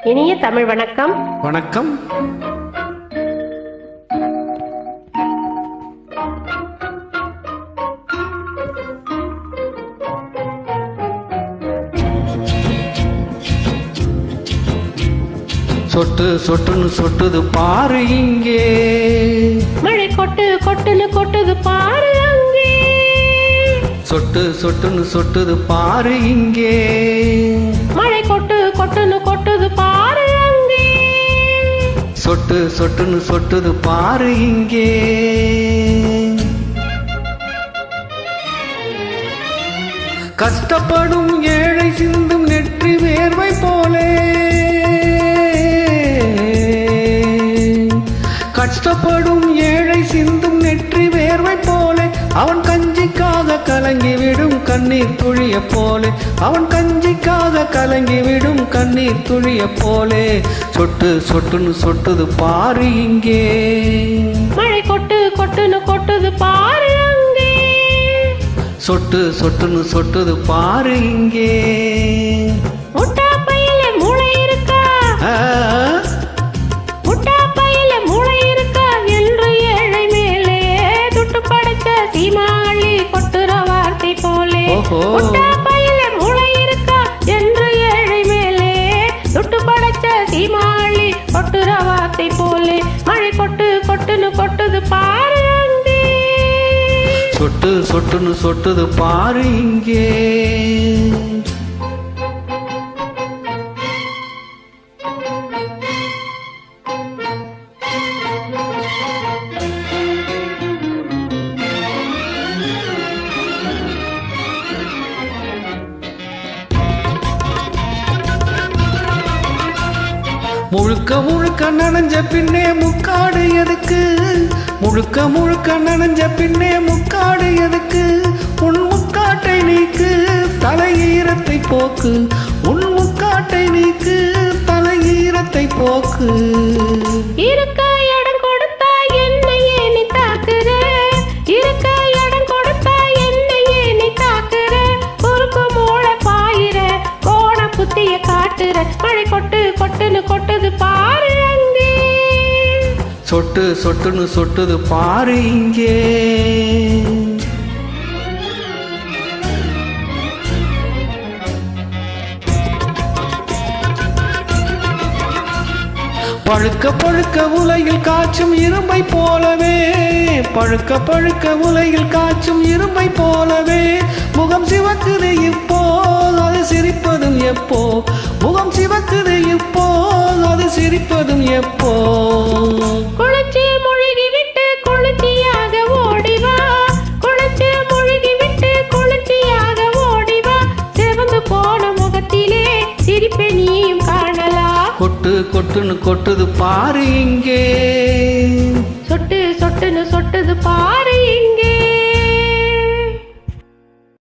இனிய தமிழ் வணக்கம். வணக்கம். சொட்டு சொட்டுன்னு சொட்டுது பாரு இங்கே. மழை கொட்டு கொட்டுன்னு கொட்டுது பாரு அங்கே. சொட்டு சொட்டுன்னு சொட்டுது பாரு இங்கே. மழை கொட்டு கொட்டுன்னு கொட்டுது பாரு அங்கே. சொட்டு சொட்டுன்னு சொட்டுது பாரு இங்கே. கஷ்டப்படும் ஏழை சிந்தும் நெற்றி வேர்வை போலே. கஷ்டப்படும் ஏழை சிந்தும் நெற்றி வேர்வை போலே. அவன் கண்ணீர் துளிய போலே. அவன் கஞ்சிக்காக கலங்கி விடும் கண்ணீர் துளிய போலே. சொட்டு சொட்டுன்னு சொட்டுது பாரு இங்கே. மழை கொட்டு கொட்டுன்னு கொட்டுது பாரு சொட்டு சொட்டுன்னு சொட்டுது பாரு இங்கே. முட்டா பையில மூளை இருக்கா? ஓஹோ. என்று ஏழை மேலே. துட்டு படைச்ச சீமாளி கொட்டுற வார்த்தை போலே. மழை கொட்டு கொட்டுன்னு கொட்டுது பாரு சொட்டு சொட்டுன்னு சொட்டுது பாரு இங்கே. முழுக்க முழுக்க நனைஞ்ச பின்னே முக்காடு எதுக்கு? முழுக்க முழுக்க நனைஞ்ச பின்னே முக்காடு எதுக்கு? உன் முக்காட்டை நீக்கு தலையீரத்தை போக்கு. உன் முக்காட்டை நீக்கு தலையீரத்தை போக்கு. இருக்க இடம் கொடுத்தா என்னையே நீ தாக்குற. இருக்க இடம் கொடுத்தா என்னையே நீ தாக்குற. குறுக்கு மூளை பாயிர கோண புத்திய காட்டுற. மழை கொட்டு சொட்டுன்னு கொட்டுது பாரு அங்கே. சொட்டு சொட்டுன்னு சொட்டுது பாரு இங்கே. பழுக்க பழுக்க உலையில் காய்ச்சும் இரும்பை போலவே. பழுக்க பழுக்க உலையில் காய்ச்சும் இரும்பை போலவே. முகம் சிவக்குது இப்போ அது சிரிப்பதும் எப்போ? முகம் அது சிரிப்பதும் எப்போ? குளிச்சு முழுகி விட்டு குளிர்ச்சியாக ஓடிவா குளிச்சு முழுகி விட்டு குளிர்ச்சியாக ஓடிவா சிவந்து போன முகத்திலே சிரிப்பை நீயும் காணலாம் கொட்டு கொட்டுன்னு கொட்டுது பாரு இங்கே. சொட்டு சொட்டுன்னு சொட்டுது பாரு